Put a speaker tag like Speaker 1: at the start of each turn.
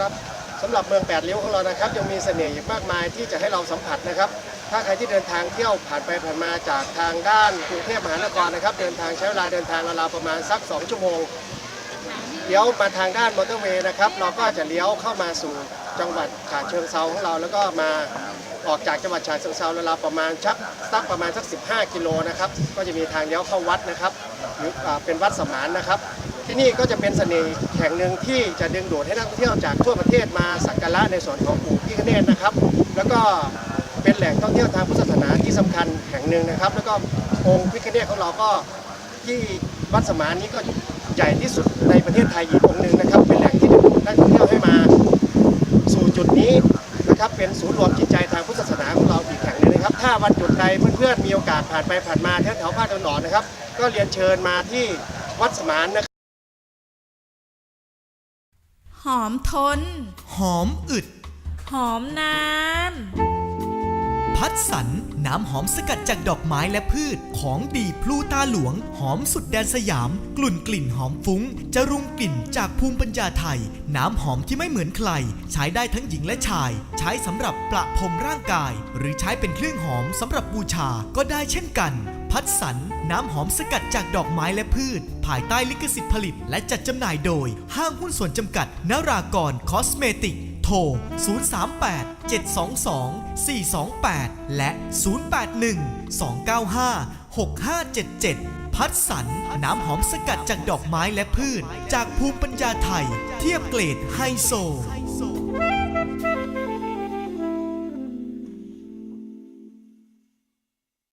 Speaker 1: ครับสำหรับเมืองแปดริ้วของเรานะครับยังมีเสน่ห์อีกมากมายที่จะให้เราสัมผัสนะครับ ถ้าใครที่เดินทางเที่ยวผ่านไปผ่านมาจากทางด้านกรุงเทพมหานครนะครับ เดินทางใช้เวลาเดินทางราวๆประมาณสัก 2 ชั่วโมงเลี้ยวมาทางด้านมอเตอร์เวย์นะครับ เราก็จะเลี้ยวเข้ามาสู่จังหวัดฉะเชิงเซาของเรา แล้วก็มาออกจากจังหวัดฉะเชิงเซาราวๆประมาณชักสักประมาณสัก 15 กิโลนะครับ ก็จะมีทางเลี้ยวเข้าวัดนะครับหรือเป็นวัดสมานนะครับ ที่นี่ก็จะเป็นเสน่ห์แห่งหนึ่งที่จะดึงดูดให้นักท่องเที่ยวจากทั่วประเทศมาสักการะในส่วนของปู่พิฆเนศนะครับ แล้วก็เป็นแหล่งท่องเที่ยวทางพุทธศาสนาที่สำคัญแห่งหนึ่งนะครับ แล้วก็องค์พิฆเนศของเราก็ที่วัดสมานนี้ก็ใหญ่ที่สุดในประเทศไทยอีกองค์หนึ่งนะครับ เป็นแหล่งที่ดึงดูดนักท่องเที่ยวให้มา สู่จุดนี้นะครับเป็นศูนย์รวมจิตใจทางพุทธศาสนาของเราอีกแห่งหนึ่งนะครับ ถ้าวันจุดใดเพื่อนๆมีโอกาสผ่านไปผ่านมาแถวๆภาคตะวันออกนะครับ ก็เรียนเชิญมาที่วัดสมานนะครับ
Speaker 2: หอมทน
Speaker 3: หอมอึด
Speaker 2: หอมนาน
Speaker 3: พัดสัน น้ำหอมสกัดจากดอกไม้และพืช ของดีพลูตาหลวง หอมสุดแดนสยาม กลุ่นกลิ่นหอมฟุ้ง จะรุงกลิ่นจากภูมิปัญญาไทย น้ำหอมที่ไม่เหมือนใคร ใช้ได้ทั้งหญิงและชาย ใช้สำหรับประพรมร่างกาย หรือใช้เป็นเครื่องหอมสำหรับบูชาก็ได้เช่นกัน พัดสันน้ำหอมสกัดจากดอกไม้และพืช ภายใต้ลิขสิทธิ์ผลิต และจัดจำหน่ายโดย ห้างหุ้นส่วนจำกัด นารากรคอสเมติก โทร 038 722 428 และ 081 295 6577 พัดสันน้ำหอมสกัดจากดอกไม้และพืช จากภูมิปัญญาไทย เทียบเกรดไฮโซ